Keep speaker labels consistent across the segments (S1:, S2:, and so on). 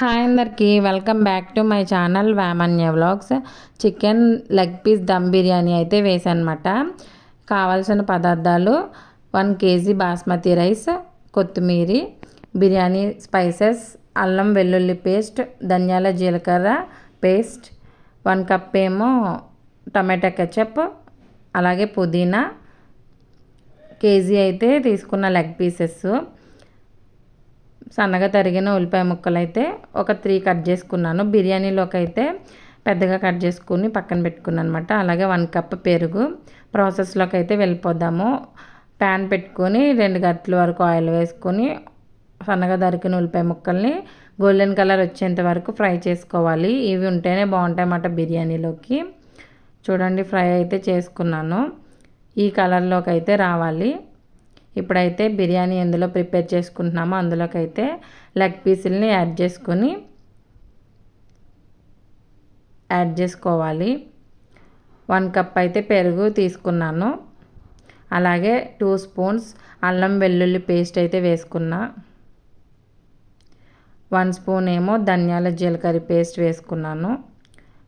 S1: Hi అందరికీ welcome back to my channel వ్యామన్య vlogs. Chicken leg piece dum biryani అయితే వేసానమాట కావాల్సిన పదార్థాలు వన్ కేజీ బాస్మతి రైస్ కొత్తిమీర బిర్యానీ స్పైసెస్ అల్లం వెల్లుల్లి పేస్ట్ ధనియాల జీలకర్ర పేస్ట్ వన్ కప్ ఏమో టమాటా కెచప్ అలాగే పుదీనా. కేజీ అయితే తీసుకున్న లెగ్ పీసెస్. సన్నగా తరిగిన ఉల్లిపాయ ముక్కలు అయితే ఒక త్రీ కట్ చేసుకున్నాను. బిర్యానీలోకి అయితే పెద్దగా కట్ చేసుకుని పక్కన పెట్టుకున్నాను అనమాట అలాగే వన్ కప్ పెరుగు ప్రాసెస్లోకి అయితే వెళ్ళిపోదాము. ప్యాన్ పెట్టుకొని రెండు గంటల వరకు ఆయిల్ వేసుకొని సన్నగా దరికిన ఉల్లిపాయ ముక్కల్ని గోల్డెన్ కలర్ వచ్చేంత వరకు ఫ్రై చేసుకోవాలి. ఇవి ఉంటేనే బాగుంటాయి అన్నమాట బిర్యానీలోకి. చూడండి ఫ్రై అయితే చేసుకున్నాను. ఈ కలర్లోకి అయితే రావాలి. ఇప్పుడైతే బిర్యానీ ఎందులో ప్రిపేర్ చేసుకుంటున్నామో అందులోకైతే లెగ్ పీసుల్ని యాడ్ చేసుకొని యాడ్ చేసుకోవాలి. వన్ కప్ అయితే పెరుగు తీసుకున్నాను. అలాగే టూ స్పూన్స్ అల్లం వెల్లుల్లి పేస్ట్ అయితే వేసుకున్నా. వన్ స్పూన్ ఏమో ధనియాల జీలకర్ర పేస్ట్ వేసుకున్నాను.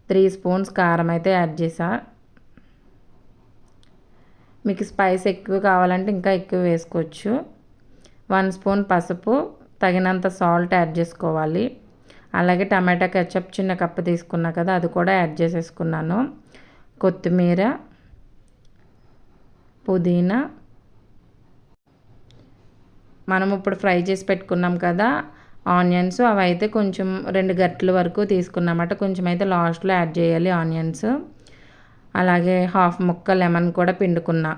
S1: త్రీ స్పూన్స్ కారం అయితే యాడ్ చేసా. మీకు స్పైస్ ఎక్కువ కావాలంటే ఇంకా ఎక్కువ వేసుకోవచ్చు. వన్ స్పూన్ పసుపు తగినంత సాల్ట్ యాడ్ చేసుకోవాలి. అలాగే టమాటా కెచప్ చిన్న కప్పు తీసుకున్నా కదా అది కూడా యాడ్ చేసేసుకున్నాను. కొత్తిమీర పుదీనా. మనం ఇప్పుడు ఫ్రై చేసి పెట్టుకున్నాం కదా ఆనియన్స్ అవి అయితే కొంచెం రెండు గట్ల వరకు తీసుకున్నమాట కొంచెం అయితే లాస్ట్లో యాడ్ చేయాలి ఆనియన్స్. అలాగే హాఫ్ ముక్క లెమన్ కూడా పిండుకున్నా.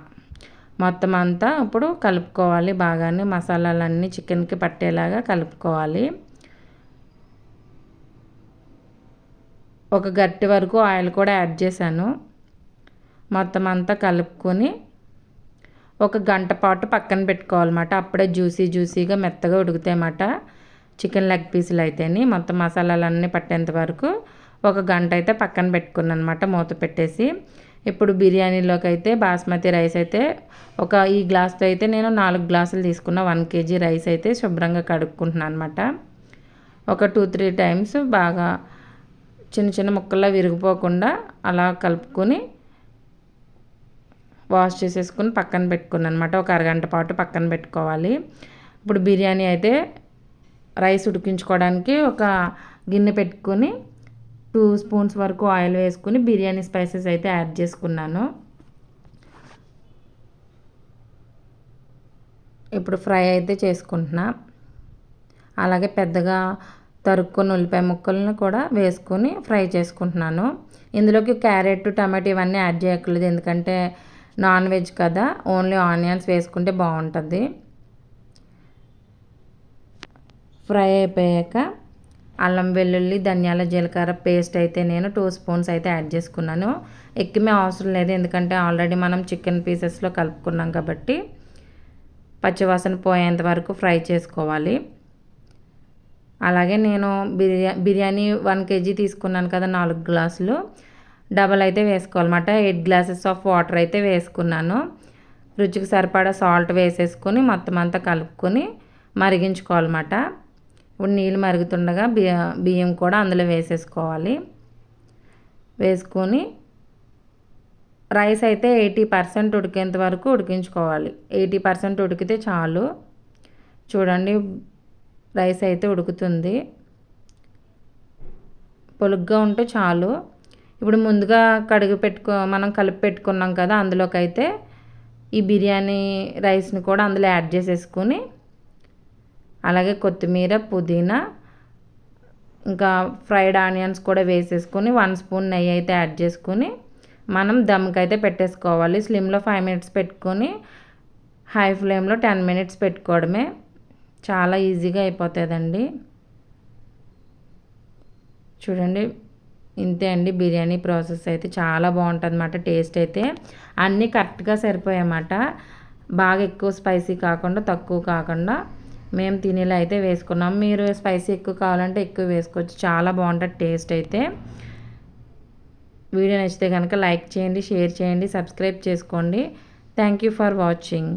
S1: మొత్తం అంతా ఇప్పుడు కలుపుకోవాలి బాగానే. మసాలాలన్నీ చికెన్కి పట్టేలాగా కలుపుకోవాలి. ఒక గట్టి వరకు ఆయిల్ కూడా యాడ్ చేశాను. మొత్తం అంతా కలుపుకొని ఒక గంట పాటు పక్కన పెట్టుకోవాలన్నమాట. అప్పుడే జ్యూసీ జ్యూసీగా మెత్తగా ఉడుకుతాయన్నమాట. చికెన్ లెగ్ పీసులు అయితేని మొత్తం మసాలాలన్నీ పట్టేంత వరకు ఒక గంట అయితే పక్కన పెట్టుకున్నాను అనమాట మూత పెట్టేసి. ఇప్పుడు బిర్యానీలోకి అయితే బాస్మతి రైస్ అయితే ఒక ఈ గ్లాస్తో అయితే నేను నాలుగు గ్లాసులు తీసుకున్న వన్ కేజీ రైస్ అయితే శుభ్రంగా కడుక్కుంటున్నాను అనమాట ఒక టూ త్రీ టైమ్స్ బాగా చిన్న చిన్న ముక్కల్లో విరిగిపోకుండా అలా కలుపుకొని వాష్ చేసేసుకుని పక్కన పెట్టుకున్నాను అనమాట ఒక అరగంట పాటు పక్కన పెట్టుకోవాలి. ఇప్పుడు బిర్యానీ అయితే రైస్ ఉడికించుకోవడానికి ఒక గిన్నె పెట్టుకొని టూ స్పూన్స్ వరకు ఆయిల్ వేసుకుని బిర్యానీ స్పైసెస్ అయితే యాడ్ చేసుకున్నాను. ఇప్పుడు ఫ్రై అయితే చేసుకుంటున్నా. అలాగే పెద్దగా తరుక్కుని ఉల్లిపాయ ముక్కలను కూడా వేసుకొని ఫ్రై చేసుకుంటున్నాను. ఇందులోకి క్యారెట్ టమాటో ఇవన్నీ యాడ్ చేయక్కర్లేదు. ఎందుకంటే నాన్ వెజ్ కదా ఓన్లీ ఆనియన్స్ వేసుకుంటే బాగుంటుంది. ఫ్రై అయిపోయాక అల్లం వెల్లుల్లి ధనియాల జీలకర్ర పేస్ట్ అయితే నేను టూ స్పూన్స్ అయితే యాడ్ చేసుకున్నాను. ఎక్కిమే అవసరం లేదు ఎందుకంటే ఆల్రెడీ మనం చికెన్ పీసెస్లో కలుపుకున్నాం కాబట్టి పచ్చివాసన పోయేంత వరకు ఫ్రై చేసుకోవాలి. అలాగే నేను బిర్యా బిర్యానీ వన్ కేజీ తీసుకున్నాను కదా నాలుగు గ్లాసులు. డబల్ అయితే వేసుకోవాలన్నమాట. ఎయిట్ గ్లాసెస్ ఆఫ్ వాటర్ అయితే వేసుకున్నాను. రుచికి సరిపడా సాల్ట్ వేసేసుకొని మొత్తం అంతా కలుపుకొని మరిగించుకోవాలన్నమాట. ఇప్పుడు నీళ్ళు మరుగుతుండగా బియ్య బియ్యం కూడా అందులో వేసేసుకోవాలి. వేసుకొని రైస్ అయితే ఎయిటీ పర్సెంట్ ఉడికేంత వరకు ఉడికించుకోవాలి. ఎయిటీ పర్సెంట్ ఉడికితే చాలు. చూడండి రైస్ అయితే ఉడుకుతుంది. పొలుగ్గా ఉంటే చాలు. ఇప్పుడు ముందుగా కడుగు పెట్టుకో మనం కలిపి పెట్టుకున్నాం కదా అందులోకి అయితే ఈ బిర్యానీ రైస్ని కూడా అందులో యాడ్ చేసేసుకొని అలాగే కొత్తిమీర పుదీనా ఇంకా ఫ్రైడ్ ఆనియన్స్ కూడా వేసేసుకొని వన్ స్పూన్ నెయ్యి అయితే యాడ్ చేసుకొని మనం దమ్కి అయితే పెట్టేసుకోవాలి. స్లిమ్లో ఫైవ్ మినిట్స్ పెట్టుకొని హై ఫ్లేమ్లో టెన్ మినిట్స్ పెట్టుకోవడమే. చాలా ఈజీగా అయిపోతుందండి. చూడండి ఇంతే అండి. బిర్యానీ ప్రాసెస్ అయితే చాలా బాగుంటుంది అన్నమాట టేస్ట్ అయితే. అన్నీ కరెక్ట్గా సరిపోయాయన్నమాట. బాగా ఎక్కువ స్పైసీ కాకుండా తక్కువ కాకుండా మేము తినేలా అయితే వేసుకున్నాం. మీరు స్పైసీ ఎక్కువ కావాలంటే ఎక్కువ వేసుకోవచ్చు. చాలా బాగుంటుంది టేస్ట్ అయితే. వీడియో నచ్చితే కనుక లైక్ చేయండి షేర్ చేయండి సబ్స్క్రైబ్ చేసుకోండి. Thank you for watching.